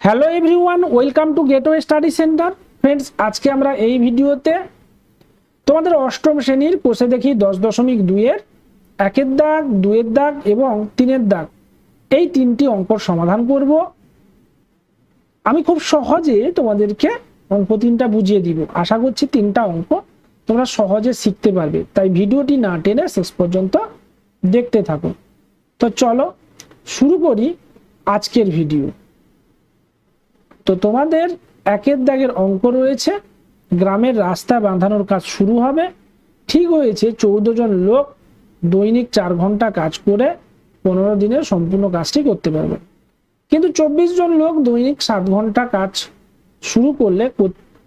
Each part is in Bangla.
Hello everyone welcome to gateway study centre friends আজকে আমরা এই ভিডিওতে তোমাদের অষ্টম শ্রেণির কোষে দেখি দশ দশমিক দুইয়ের, একের দাগ দুয়ের দাগ এবং তিনের দাগ। এই তিনটি অঙ্কর সমাধান করব। আমি খুব সহজে তোমাদেরকে অঙ্ক তিনটা বুঝিয়ে দিব। আশা করছি তিনটা অঙ্ক তোমরা সহজে শিখতে পারবে। তাই ভিডিওটি না টেনে শেষ পর্যন্ত দেখতে থাকো। তো চলো শুরু করি আজকের ভিডিও। তো তোমাদের একের দাগের অঙ্ক রয়েছে। গ্রামের রাস্তা বাঁধানোর কাজ শুরু হবে। ঠিক হয়েছে, চৌদ্দ জন লোক দৈনিক চার ঘণ্টা কাজ করে পনেরো দিনের সম্পূর্ণ কাজটি করতে পারবে। কিন্তু চব্বিশ জন লোক দৈনিক সাত ঘণ্টা কাজ শুরু করলে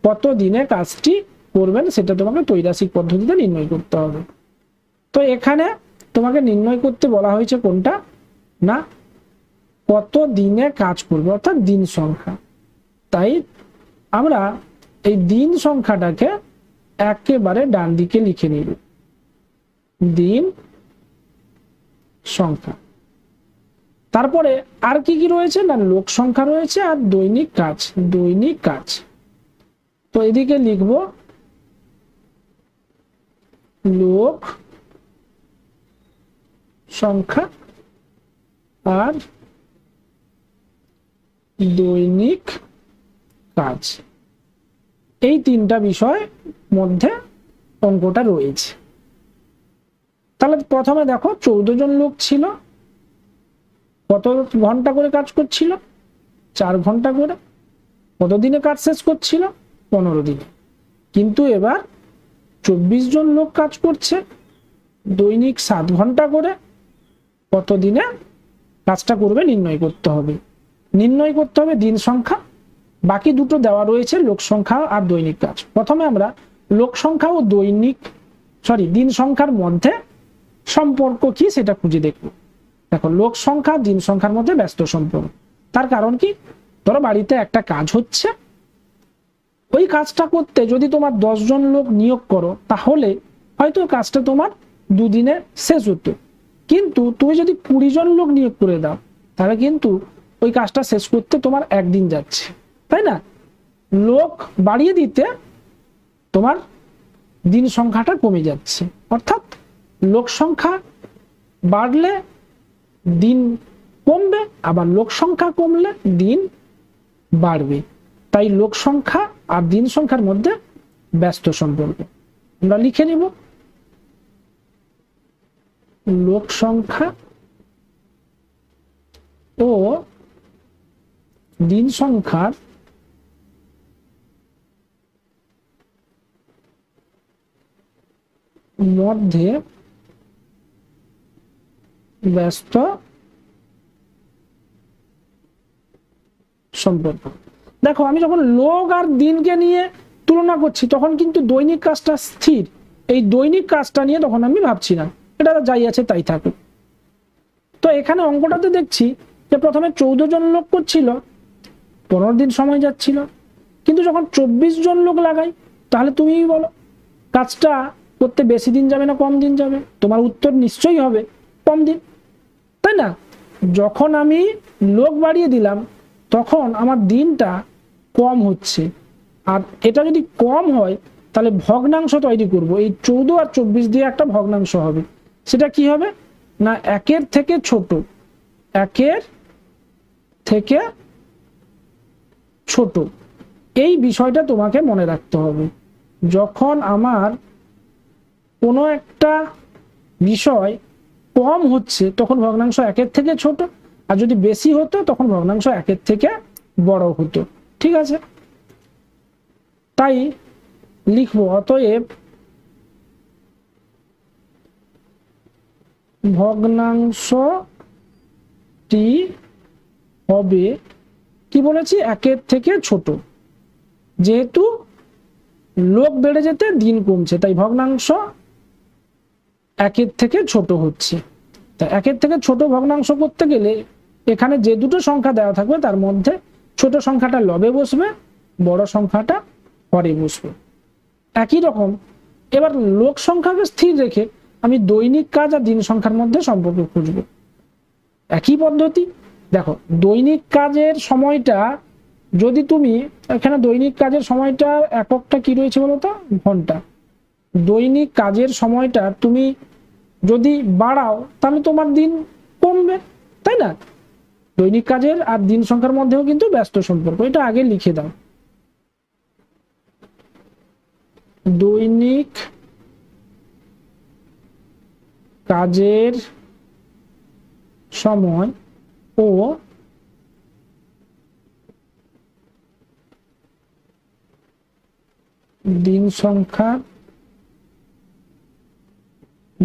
কত- দিনে কাজটি করবেন সেটা তোমাকে তৈরাসিক পদ্ধতিতে নির্ণয় করতে হবে। তো এখানে তোমাকে নির্ণয় করতে বলা হয়েছে কোনটা? না, কত দিনে কাজ করবে, অর্থাৎ দিন সংখ্যা। তাই আমরা এই দিন সংখ্যাটাকে একেবারে ডান দিকে লিখে নিব দিন সংখ্যা। তারপরে আর কি কি রয়েছে? না, লোক সংখ্যা রয়েছে আর দৈনিক কাজ দৈনিক কাজ। তো এদিকে লিখব, লোক সংখ্যা আর দৈনিক কাজ। এই তিনটা বিষয় মধ্যে অঙ্কটা রয়েছে। তাহলে প্রথমে দেখো চৌদ্দ জন লোক ছিল। কত ঘণ্টা করে কাজ করছিল? চার ঘণ্টা করে। কত দিনে কাজ শেষ করছিল? পনেরো দিনে। কিন্তু এবার চব্বিশ জন লোক কাজ করছে। দৈনিক সাত ঘণ্টা করে কত দিনে কাজটা করবে নির্ণয় করতে হবে। নির্ণয় করতে হবে দিন সংখ্যা। বাকি দুটো দেওয়া রয়েছে লোক সংখ্যা আর দৈনিক কাজ। প্রথমে আমরা লোক সংখ্যা ও দৈনিক সরি দিন সংখ্যার মধ্যে সম্পর্ক কি সেটা খুঁজে দেখব। দেখো, লোক সংখ্যা দিন সংখ্যার মধ্যে ব্যস্ত সম্পর্ক। তার কারণ কি? ধরো বাড়িতে একটা কাজ হচ্ছে, ওই কাজটা করতে যদি তোমার জন লোক নিয়োগ করো, তাহলে হয়তো কাজটা তোমার দুদিনে শেষ হতো। কিন্তু তুমি যদি কুড়ি জন লোক নিয়োগ করে দাও, তাহলে কিন্তু ওই কাজটা শেষ করতে তোমার একদিন যাচ্ছে। তাই না? লোক বাড়িয়ে দিতে তোমার দিন সংখ্যাটা কমে যাচ্ছে। অর্থাৎ লোক সংখ্যা বাড়লে দিন কমবে, আবার লোক সংখ্যা কমলে দিন বাড়বে। তাই লোক সংখ্যা আর দিন সংখ্যার মধ্যে ব্যস্ত সম্পর্ক। আমরা লিখে নিব। লোক সংখ্যা ও দিন সংখ্যার মধ্যে ব্যস্ত সম্পর্ক। দেখো, আমি যখন লোক আর দিনকে নিয়ে তুলনা করছি, তখন কিন্তু দৈনিক কাজটা স্থির। এই দৈনিক কাজটা নিয়ে তখন আমি ভাবছি না। এটা যাই আছে, তাই থাকুক। তো এখানে অঙ্কটাতে দেখছি যে প্রথমে চৌদ্দ জন লোক করছিল, পনেরো দিন সময় যাচ্ছিল। কিন্তু যখন চব্বিশ জন লোক লাগাই, তাহলে তুমিই বলো, কাজটা করতে বেশি দিন যাবে না, কম দিন যাবে? তোমার উত্তর নিশ্চয়ই হবে, কম দিন। তাই না? যখন আমি লোক বাড়িয়ে দিলাম, তখন আমার দিনটা কম হচ্ছে। আর এটা যদি কম হয়, তাহলে ভগ্নাংশ তৈরি করব। এই চৌদ্দ আর চব্বিশ দিয়ে একটা ভগ্নাংশ হবে। সেটা কি হবে? না, একের থেকে ছোট। একের থেকে ছোট। এই বিষয়টা তোমাকে মনে রাখতে হবে। যখন আমার কোনো একটা বিষয় কম হচ্ছে, তখন ভগ্নাংশ একের থেকে ছোট। আর যদি বেশি হতো, তখন ভগ্নাংশ একের থেকে বড় হতো। ঠিক আছে? তাই লিখব, অতএব ভগ্নাংশটি হবে কি বলেছি? একের থেকে ছোট। যেহেতু লোক বেড়ে যেতে, দিন কমছে, তাই ভগ্নাংশ একের থেকে ছোট হচ্ছে। তা একের থেকে ছোট ভগ্নাংশ করতে গেলে এখানে যে দুটো সংখ্যা দেওয়া থাকবে, তার মধ্যে ছোট সংখ্যাটা লবে বসবে, বড় সংখ্যাটা হরে বসবে। একই রকম, এবার লোক সংখ্যাকে স্থির রেখে আমি দৈনিক কাজ আর দিন সংখ্যার মধ্যে সম্পর্ক খুঁজব। একই পদ্ধতি, দেখো, দৈনিক কাজের সময়টা যদি তুমি, এখানে দৈনিক কাজের সময়টা এককটা কি রয়েছে বলো তো? ঘণ্টা। দৈনিক কাজের সময়টা তুমি যদি বাড়াও, তাহলে তোমার দিন কমবে, তাই না? দৈনিক কাজের আর দিন সংখ্যার মধ্যেও কিন্তু ব্যস্ত সম্পর্ক। এটা আগে লিখে দাও। দৈনিক কাজের সময় ও দিন সংখ্যার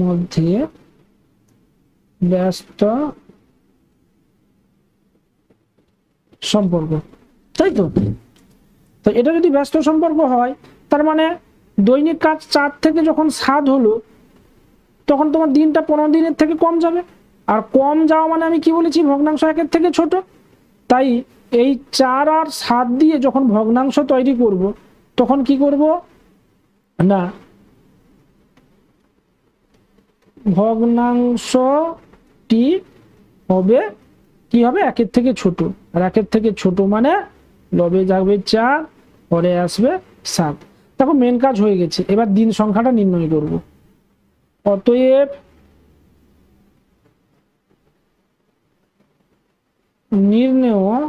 মধ্যে ব্যস্ত সম্পর্ক, তাই তো? তো এটা যদি ব্যস্ত সম্পর্ক হয়, তার মানে দৈনিক কাজ চার থেকে যখন সাত হলো, তখন তোমার দিনটা পনেরো দিনের থেকে কম যাবে। আর কম যাওয়া মানে আমি কি বলেছি? ভগ্নাংশ একের থেকে ছোট। তাই এই চার আর সাত দিয়ে যখন ভগ্নাংশ তৈরি করব, তখন কি করব? না ভগ্নাংশটি হবে, কি হবে? একের থেকে ছোট। আর একের থেকে ছোট মানে লবে যাবে চার, পরে আসবে সাত। দেখো মেন কাজ হয়ে গেছে। এবার দিন সংখ্যাটা নির্ণয় করব। অতএব নির্ণয়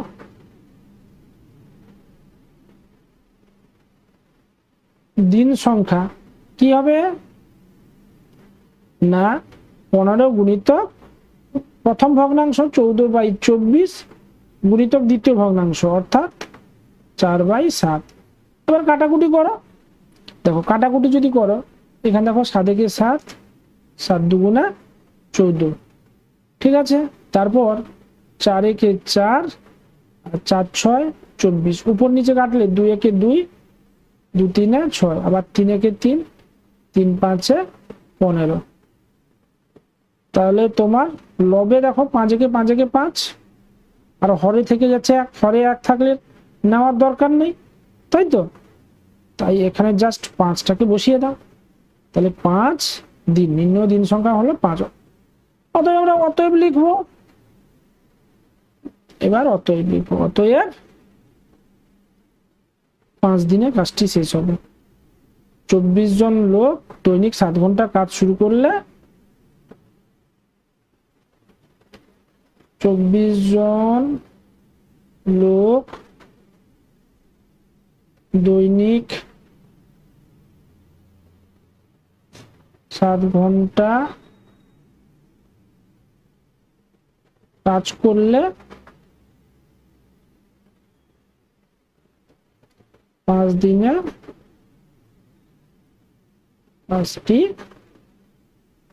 দিন সংখ্যা কি হবে? না, পনেরো গুণিতক প্রথম ভগ্নাংশ চৌদ্দ বাই চব্বিশ গুণিতক দ্বিতীয় ভগ্নাংশ, অর্থাৎ চার বাই সাত। এবার কাটাকুটি করো। দেখো, কাটাকুটি যদি করো, এখানে দেখো সাতেকে সাত সাত দুগুণা চৌদ্দ। ঠিক আছে? তারপর চার একে চার, আর চার ছয়, চব্বিশ। উপর নিচে কাটলে দুই একে দুই, দু তিনে ছয়। আবার তিন একে তিন তিন পাঁচে পনেরো। তাহলে তোমার লবে দেখো পাঁচ একে পাঁচ একে পাঁচ। আর হরে থেকে যাচ্ছে এক, হরে এক থাকলে নেওয়ার দরকার নেই, তাই তো? তাই এখানে জাস্ট পাঁচটাকে বসিয়ে দাও। তাহলে পাঁচ দিন, নিম্ন দিন সংখ্যা হলো পাঁচ। অতএব আমরা অতএব লিখব। এবার অতএব লিখব। অতএব পাঁচ দিনে কাজটি শেষ হবে। চব্বিশ জন লোক দৈনিক সাত ঘণ্টা কাজ শুরু করলে চব্বিশ জন লোক দৈনিক সাত ঘণ্টা কাজ করলে পাঁচ দিনে পাঁচটি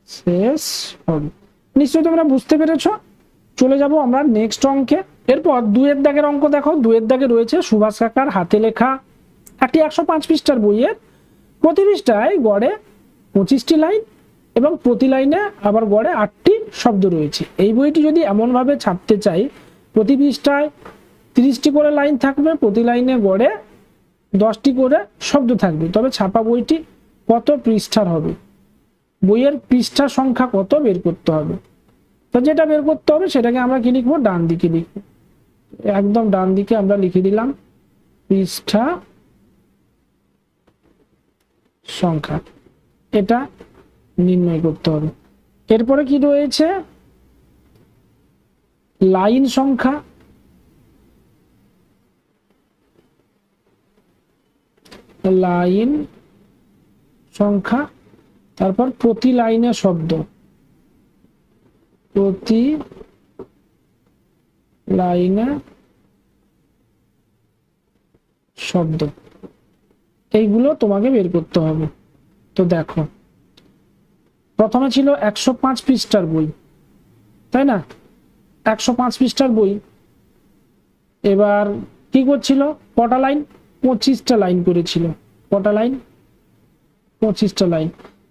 শেষ হবে। নিশ্চয়ই তোমরা বুঝতে পেরেছ? চলে যাব আমরা নেক্সট অঙ্কে। এরপর দুয়ের দাগের অঙ্ক দেখো। দুয়ের দাগে রয়েছে সুভাষ কাকার হাতে লেখা একটি একশো পাঁচ পৃষ্ঠার বইয়ের। প্রতি পৃষ্ঠায় গড়ে পঁচিশটি লাইন এবং প্রতি লাইনে আবার গড়ে আটটি শব্দ রয়েছে। এই বইটি যদি এমনভাবে ছাপতে চাই, প্রতি পৃষ্ঠায় তিরিশটি করে লাইন থাকবে, প্রতি লাইনে গড়ে দশটি করে শব্দ থাকবে। তবে ছাপা বইটি কত পৃষ্ঠার হবে? বইয়ের পৃষ্ঠা সংখ্যা কত বের করতে হবে? তো যেটা বের করতে হবে সেটাকে আমরা কি লিখব? ডান দিকে লিখব। একদম ডান দিকে আমরা লিখে দিলাম পৃষ্ঠা সংখ্যা। এটা নির্ণয় করতে হবে। এরপরে কি রয়েছে? লাইন সংখ্যা। লাইন সংখ্যা, তারপর প্রতি লাইনে শব্দ। প্রতি লাইনে শব্দ। এইগুলো তোমাকে বের করতে হবে। তো দেখো, প্রথমে ছিল একশো পাঁচ পৃষ্ঠার বই, তাই না? একশো পাঁচ পৃষ্ঠার বই। এবার কি করছিল? কটা লাইন? পঁচিশটা লাইন করেছিল। কটা লাইন? পঁচিশটা লাইন।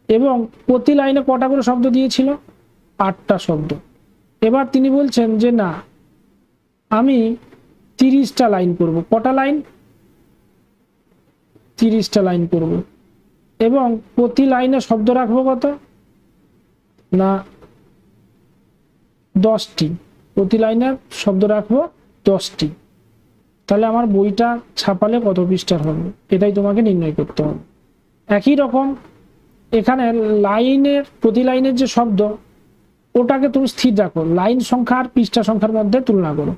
এবং প্রতি লাইনে কটা করে শব্দ দিয়েছিল? আটটা শব্দ। এবার তিনি বলছেন যে, না, আমি তিরিশটা লাইন করব কটা লাইন? তিরিশটা লাইন করব এবং প্রতি লাইনে শব্দ রাখব কত? না, দশটি। প্রতি লাইনে শব্দ রাখব দশটি। তাহলে আমার বইটা ছাপালে কত পৃষ্ঠার হবে? এটাই তোমাকে নির্ণয় করতে হবে। একই রকম এখানে লাইনের, প্রতি লাইনের যে শব্দ ওটাকে তুমি স্থির রাখো। লাইন সংখ্যা আর পৃষ্ঠা সংখ্যার মধ্যে তুলনা করো।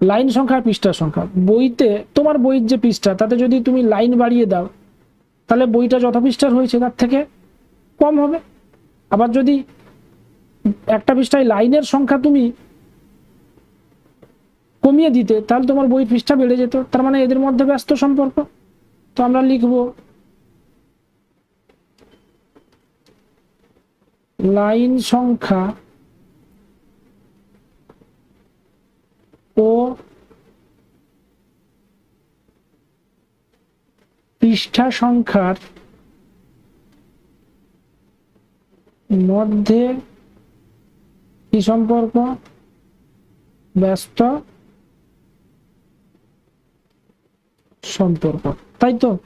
লাইন সংখ্যা আর পৃষ্ঠার সংখ্যা। বইতে তোমার বইয়ের যে পৃষ্ঠা, তাতে যদি তুমি লাইন বাড়িয়ে দাও, তাহলে বইটা যত পৃষ্ঠার হয়েছে তার থেকে কম হবে। আবার যদি একটা পৃষ্ঠায় লাইনের সংখ্যা তুমি কমিয়ে দিতে, তাহলে তোমার বই পৃষ্ঠা বেড়ে যেত। তার মানে এদের মধ্যে ব্যস্ত সম্পর্ক। তো আমরা লিখব লাইন সংখ্যা ও পৃষ্ঠা সংখ্যার মধ্যে কি সম্পর্ক? ব্যস্ত সম্পর্ক। তাই তো?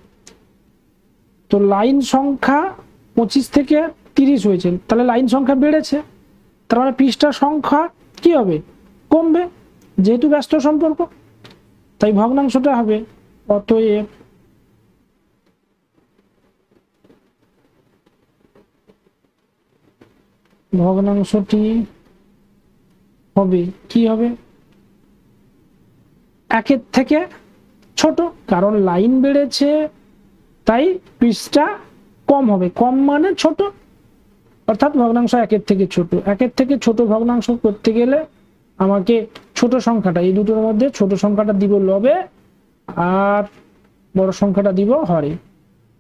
তো লাইন সংখ্যা পঁচিশ থেকে তিরিশ হয়েছে। তাহলে লাইন সংখ্যা বেড়েছে। তার মানে পৃষ্ঠার সংখ্যা কি হবে? কমবে, যেহেতু ব্যস্ত সম্পর্ক। তাই ভগ্নাংশটা হবে অতএব ভগ্নাংশটি হবে, কি হবে? একের থেকে ছোট, কারণ লাইন বেড়েছে, তাই পৃষ্ঠা কম হবে। কম মানে ছোট। অর্থাৎ ভগ্নাংশ একের থেকে ছোট। একের থেকে ছোট ভগ্নাংশ করতে গেলে আমাকে ছোট সংখ্যাটা, এই দুটোর মধ্যে ছোট সংখ্যাটা দিব লবে আর বড় সংখ্যাটা দিব হরে।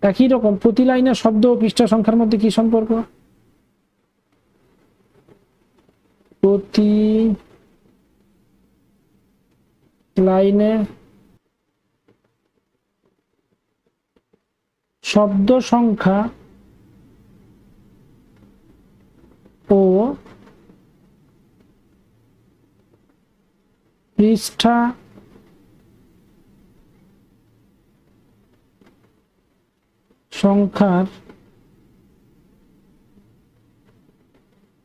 একই রকম, প্রতি লাইনের শব্দ ও পৃষ্ঠা সংখ্যার মধ্যে কি সম্পর্ক? প্রতি লাইনে শব্দ সংখ্যা ও পৃষ্ঠা সংখ্যার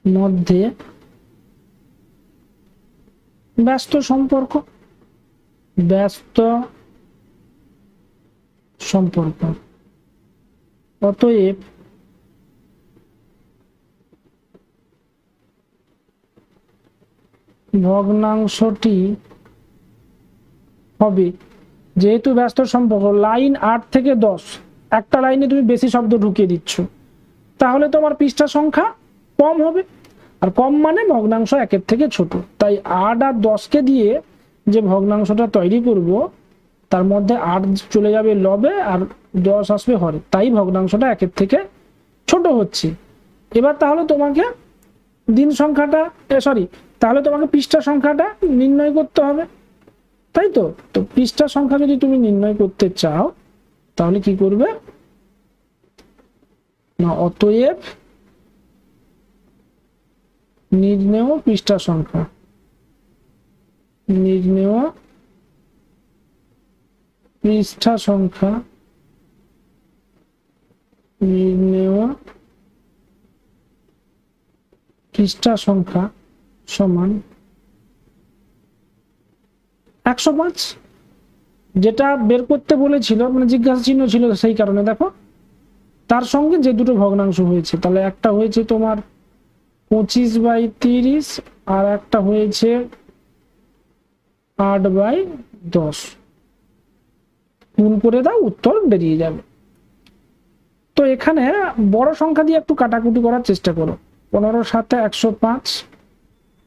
মধ্যে ব্যস্ত সম্পর্ক ব্যস্ত সম্পর্ক। অতএব ভগ্নাংশটি হবে। যেহেতু ব্যস্ত সম্পর্ক, লাইন আট থেকে দশ, একটা লাইনে তুমি বেশি শব্দ ঢুকিয়ে দিচ্ছ, তাহলে তোমার পৃষ্ঠা সংখ্যা কম হবে। আর কম মানে ভগ্নাংশ একের থেকে ছোট। তাই আট আর দশকে দিয়ে যে ভগ্নাংশটা তৈরি করব, তার মধ্যে আট চলে যাবে লবে আর দশ আসবে হরে। তাই ভগ্নাংশটা একের থেকে ছোট হচ্ছে। এবার তাহলে তোমাকে দিন সংখ্যাটা সরি তাহলে তোমাকে পৃষ্ঠা সংখ্যাটা নির্ণয় করতে হবে। তাই তো? তো পৃষ্ঠা সংখ্যা যদি তুমি নির্ণয় করতে চাও, তাহলে কি করবে? না, অতএব নির্ণেয় পৃষ্ঠা সংখ্যা। নির্ণেয় পৃষ্ঠা সংখ্যা। নির্ণেয় পৃষ্ঠা সংখ্যা। সমান একশো পাঁচ। যেটা বের করতে বলেছিল মানে জিজ্ঞাসা চিহ্ন ছিল সেই কারণে, দেখো। তার সঙ্গে যে দুটো ভগ্নাংশ হয়েছে, তাহলে একটা হয়েছে তোমার পঁচিশ বাই তিরিশ আর একটা হয়েছে আট বাই দশ। গুণ করে দাও, উত্তর বেরিয়ে যাবে। তো এখানে বড় সংখ্যা দিয়ে একটু কাটাকুটি করার চেষ্টা করো। পনেরো সাথে একশো পাঁচ।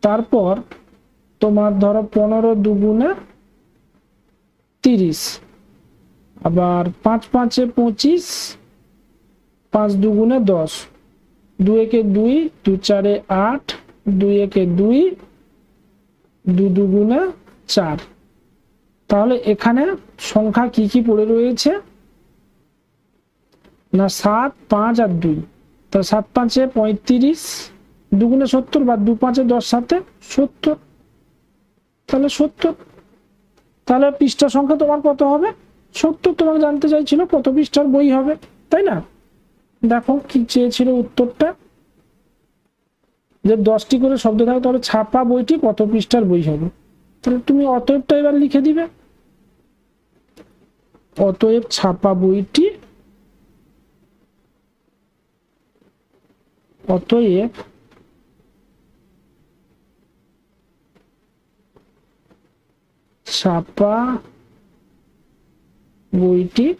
তারপর তোমার ধরো পনেরো দুগুণে তিরিশ। আবার পাঁচ পাঁচে পঁচিশ, পাঁচ দুগুণে দশ। দু একে দুই, দু চারে আট দুই একে দুই, দু দুগুণে চার। তাহলে এখানে সংখ্যা কি কি পড়ে রয়েছে? না, সাত, পাঁচ আর দুই। তা সাত পাঁচে পঁয়ত্রিশ দুগুণে সত্তর বা দু পাঁচে দশ সাথে সত্তর। তাহলে সত্তর। তাহলে পৃষ্ঠা সংখ্যা তোমার কত হবে? সত্তর তোমাকে জানতে চাইছিল কত পৃষ্ঠার বই হবে, তাই না? দেখো কি চেয়েছিল উত্তরটা। যে দশটি করে শব্দ থাকে তাহলে ছাপা বইটি কত পৃষ্ঠার বই হবে? তাহলে তুমি অতএবটা এবার লিখে দিবে। অতএব ছাপা বইটি, অতএব ছাপা বইটি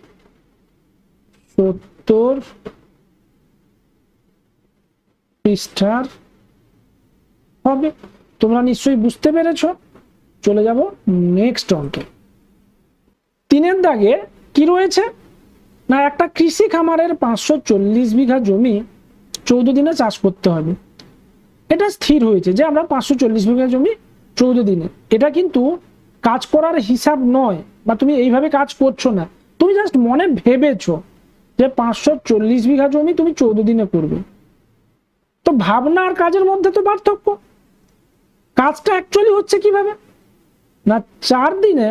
সত্তর পৃষ্ঠার হবে। তোমরা নিশ্চয়ই বুঝতে পেরেছ। চলে যাব নেক্সট অঙ্কে। তিনের দাগে কি রয়েছে? না, একটা কৃষি খামারের পাঁচশো চল্লিশ বিঘা জমি চৌদ্দ দিনে চাষ করতে হবে। এটা স্থির হয়েছে যে আমরা পাঁচশো চল্লিশ বিঘা জমি চৌদ্দ দিনে। এটা কিন্তু কাজ করার হিসাব নয় বা তুমি এইভাবে কাজ করছ না, তুমি জাস্ট মনে ভেবেছো যে পাঁচশো চল্লিশ বিঘা জমি তুমি চৌদ্দ দিনে করবে। তো ভাবনা আর কাজের মধ্যে তো পার্থক্য। কাজটা অ্যাকচুয়ালি হচ্ছে কীভাবে? না, চার দিনে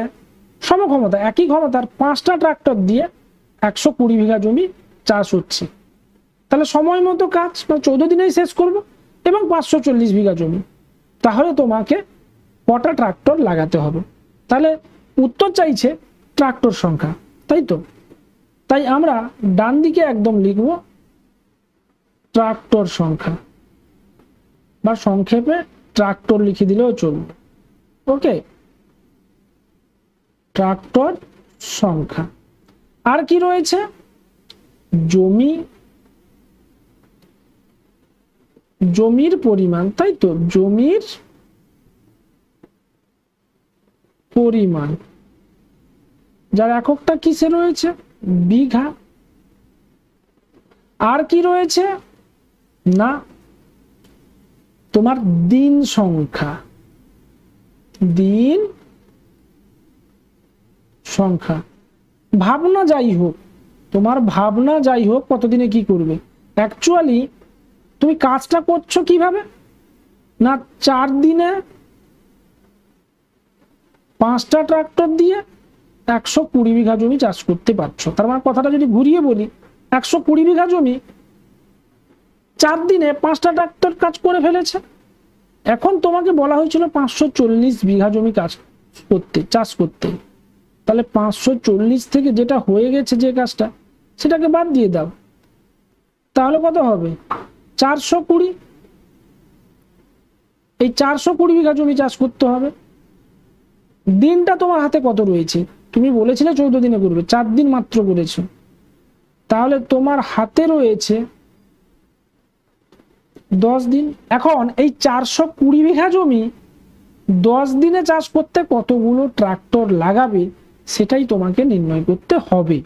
সমক্ষমতা, একই ক্ষমতার পাঁচটা ট্রাক্টর দিয়ে একশো কুড়ি বিঘা জমি চাষ হচ্ছে। তাহলে সময় মতো কাজ মানে চৌদ্দ দিনেই শেষ করব এবং পাঁচশো চল্লিশ বিঘা জমি। তাহলে তোমাকে কটা ট্রাক্টর লাগাতে হবে। তাহলে উত্তর চাইছে ট্রাক্টর সংখ্যা, তাই তো? তাই আমরা ডান দিকে একদম লিখব ট্রাক্টর সংখ্যা, বা সংক্ষেপে ট্রাক্টর লিখে দিলেও চলবে। ওকে ট্রাক্টর সংখ্যা। আর কি রয়েছে? জমি, জমির পরিমাণ, তাই তো? জমির পরিমাণ। যার এককটা কিসে রয়েছে? বিঘা। আর কি রয়েছে? না। তোমার দিন সংখ্যা। দিন সংখ্যা। ভাবনা যাই হোক, তোমার ভাবনা যাই হোক, কতদিনে কি করবে? অ্যাকচুয়ালি তুমি কাজটা করছ কীভাবে? না, চার দিনে পাঁচটা ট্রাক্টর দিয়ে একশো কুড়ি বিঘা জমি চাষ করতে পারছ। তার মানে কথাটা যদি ঘুরিয়ে বলি, একশো কুড়ি বিঘা জমি চার দিনে পাঁচটা ট্রাক্টর কাজ করে ফেলেছে। এখন তোমাকে বলা হয়েছিল পাঁচশো চল্লিশ বিঘা জমি কাজ করতে, চাষ করতে। তাহলে পাঁচশো চল্লিশ থেকে যেটা হয়ে গেছে যে কাজটা, সেটাকে বাদ দিয়ে দাও। তাহলে কত হবে? চারশো কুড়ি। এই চারশো কুড়ি বিঘা জমি চাষ করতে হবে। দিনটা তোমার হাতে কত রয়েছে? তুমি বলেছিলে চৌদ্দ দিনে করবে চার দিন মাত্র করেছ তাহলে তোমার হাতে রয়েছে দশ দিন। এখন এই চারশো কুড়ি বিঘা জমি দশ দিনে চাষ করতে কতগুলো ট্রাক্টর লাগাবে, সেটাই তোমাকে নির্ণয় করতে হবে।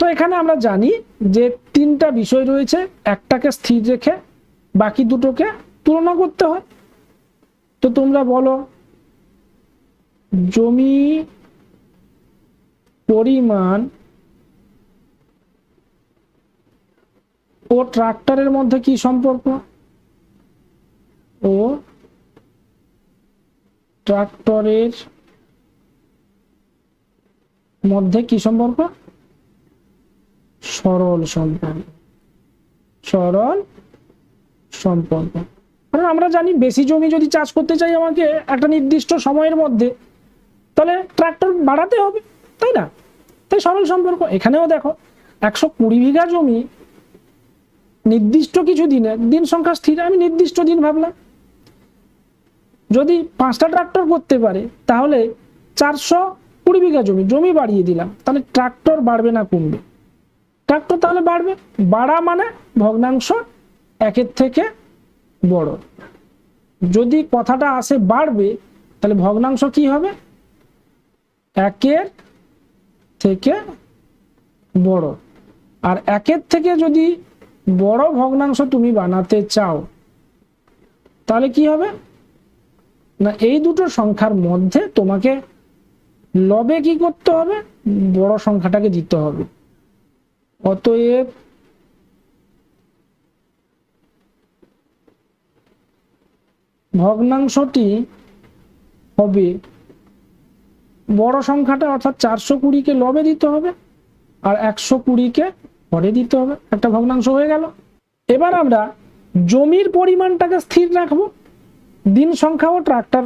তো এখানে আমরা জানি যে তিনটা বিষয় রয়েছে, একটাকে স্থির রেখে বাকি দুটোকে তুলনা করতে হয়। তো তোমরা বলো জমি পরিমাণ ও ট্রাক্টরের মধ্যে কি সম্পর্ক? ও ট্রাক্টরের মধ্যে কি সম্পর্ক? সরল সম্পর্ক। সরল সম্পর্ক। কারণ আমরা জানি বেশি জমি যদি চাষ করতে চাই আমাকে একটা নির্দিষ্ট সময়ের মধ্যে তাহলে ট্রাক্টর বাড়াতে হবে, তাই না? তাই সরল সম্পর্ক। এখানেও দেখো, একশো কুড়ি বিঘা জমি নির্দিষ্ট কিছু দিনে, দিন সংখ্যা স্থির, আমি নির্দিষ্ট দিন ভাবলাম। যদি পাঁচটা ট্রাক্টর করতে পারে, তাহলে চারশো কুড়ি বিঘা জমি জমি বাড়িয়ে দিলাম। তাহলে ট্রাক্টর বাড়বে না কমবে। ট্রাক্টর তাহলে বাড়বে। বাড়া মানে ভগ্নাংশ একের থেকে বড়। যদি কথাটা আসে বাড়বে, তাহলে ভগ্নাংশ কি হবে? একের থেকে বড়। আর একের থেকে যদি বড় ভগ্নাংশ তুমি বানাতে চাও, তাহলে কি হবে? না, এই দুটো সংখ্যার মধ্যে তোমাকে লবে কি করতে হবে? বড় সংখ্যাটাকে দিতে হবে। অতএব ভগ্নাংশটি হবে বড় সংখ্যাটা অর্থাৎ চারশো কুড়িকে লবে দিতে হবে আর একশো কুড়িকে পরে দিতে হবে। একটা ভগ্নাংশ হয়ে গেল। এবার আমরা জমির পরিমাণটাকে স্থির রাখব। দিন সংখ্যা ও ট্রাক্টর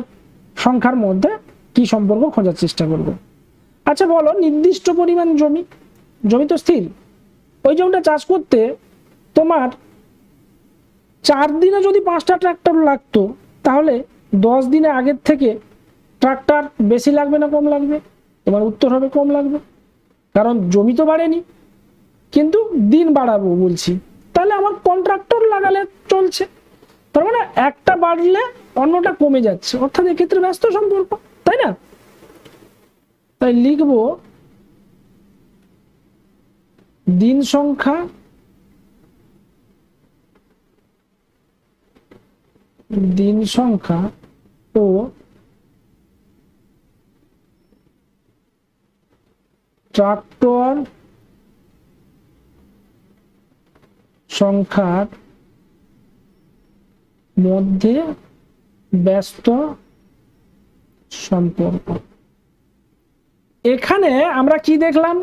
সংখ্যার মধ্যে কি সম্পর্ক খোঁজার চেষ্টা করব। আচ্ছা বলো, নির্দিষ্ট পরিমাণ জমি জমি তো স্থির। ওই জমিটা চাষ করতে তোমার চার দিনে যদি পাঁচটা ট্রাক্টর লাগতো, তাহলে দশ দিনে আগের থেকে ট্রাক্টর বেশি লাগবে না কম লাগবে? তোমার উত্তর হবে কম লাগবে। কারণ জমি তো বাড়েনি। কিন্তু দিন বাড়াবো বলছি। তাহলে আমার কন্ট্রাক্টর লাগালে চলছে। তার মানে একটা বাড়লে অন্যটা কমে যাচ্ছে। অর্থাৎ এক্ষেত্রে ব্যস্ত সম্পর্ক, তাই না? তাই লিখব, দিন সংখ্যা দিন সংখ্যা ও ট্রাক্টর সংখ্যার মধ্যে ব্যস্ত সম্পর্ক। এখানে আমরা কি দেখলাম?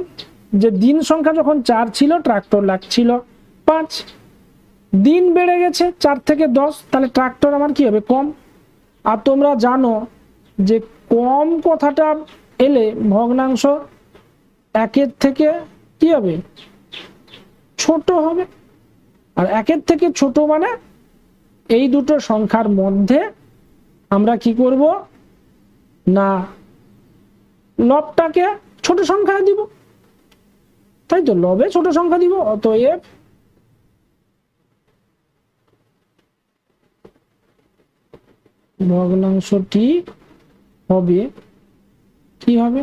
যে দিন সংখ্যা যখন চার ছিল, ট্রাক্টর লাগছিল পাঁচ। দিন বেড়ে গেছে চার থেকে দশ, তাহলে ট্রাক্টর আমার কি হবে? কম। আর তোমরা জানো যে কম কথাটা এলে ভগ্নাংশ একের থেকে কি হবে? ছোট হবে। আর একের থেকে ছোট মানে এই দুটো সংখ্যার মধ্যে আমরা কি করব? না, লবটাকে ছোট সংখ্যা দিব। তাই তো, লবে ছোট সংখ্যা দিব, অতএব ভগ্নাংশটি হবে, কি হবে?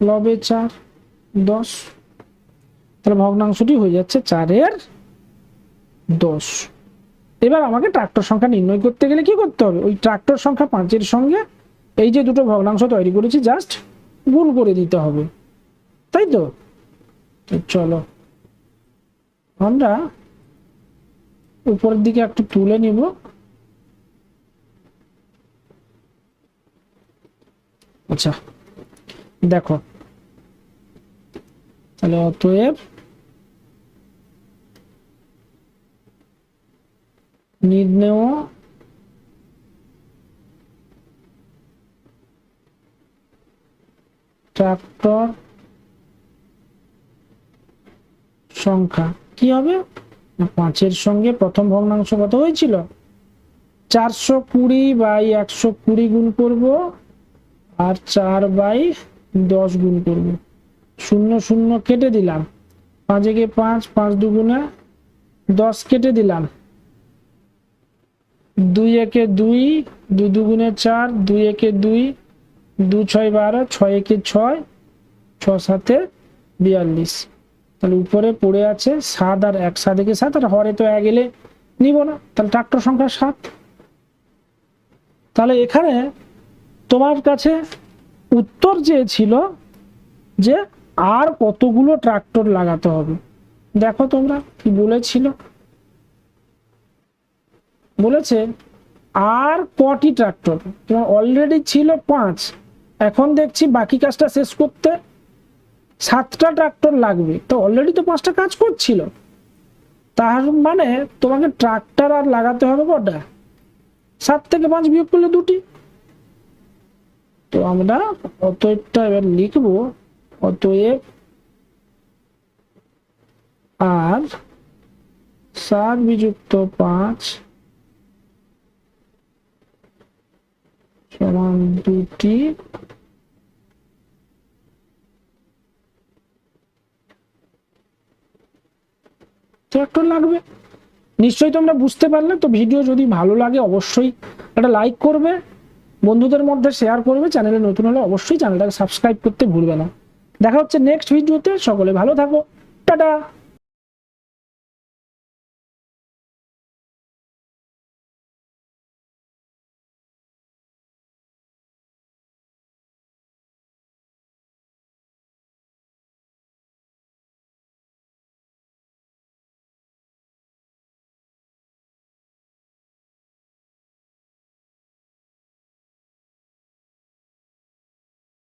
লবে চার, দশ। তাহলে ভগ্নাংশটি হয়ে যাচ্ছে চারের দশ। এবার আমাকে ট্রাক্টর সংখ্যা নির্ণয় করতে গেলে কি করতে হবে? ওই ট্রাক্টর সংখ্যা পাঁচের সঙ্গে এই যে দুটো ভগ্নাংশ তৈরি করেছি জাস্ট গুণ করে দিতে হবে। তাই তো চলো। আমরা উপরের দিকে একটু তুলে নিব। আচ্ছা। দেখো। তাহলে অতএব নির্ণেয় ট্রাক্টর সংখ্যা। কি হবে? পাঁচের সঙ্গে প্রথম ভগ্নাংশ কত হয়েছিল? চারশো কুড়ি বাই একশো কুড়ি গুণ করব, আর চার বাই দশ গুণ করব। শূন্য শূন্য কেটে দিলাম। পাঁচ একে পাঁচ পাঁচ দুগুণে দশ কেটে দিলাম। দুই একে দুই দুই দুগুণে চার দুই একে দুই, দু ছয় বারো ছয় একে ছয়, ছ সাতে বিয়াল্লিশ। তাহলে উপরে পড়ে আছে সাত আর এক। সাত একে সাত আর হরে তো এক এলে নিব না। তাহলে ট্রাক্টর সংখ্যা সাত। তাহলে এখানে তোমার কাছে উত্তর চেয়েছিল যে আর কতগুলো ট্রাক্টর লাগাতে হবে। দেখো তোমরা কি বলেছিল। বলেছে, আর কটি ট্রাক্টর? তোমার অলরেডি ছিল পাঁচ। এখন দেখছি বাকি কাজটা শেষ করতে সাতটা ট্রাক্টর লাগবে। তো অলরেডি তো পাঁচটা কাজ করছিল। তার মানে তোমাকে ট্রাক্টর আর লাগাতে হবে কটা? সাত থেকে পাঁচ বিয়োগ করলে দুটি। তো আমরা অতএবটা এবার লিখব, অতএব আর সাত বিযুক্ত পাঁচ সমান দুটি ট্রাক্টর লাগবে। নিশ্চয়ই তোমরা বুঝতে পারলে, তো ভিডিও যদি ভালো লাগে অবশ্যই একটা লাইক করবে। বন্ধুদের মধ্যে শেয়ার করবে চ্যানেলে নতুন হলে অবশ্যই চ্যানেলটাকে সাবস্ক্রাইব করতে ভুলবে না। দেখা হচ্ছে নেক্সট ভিডিওতে সকলে ভালো থাকো। টাটা!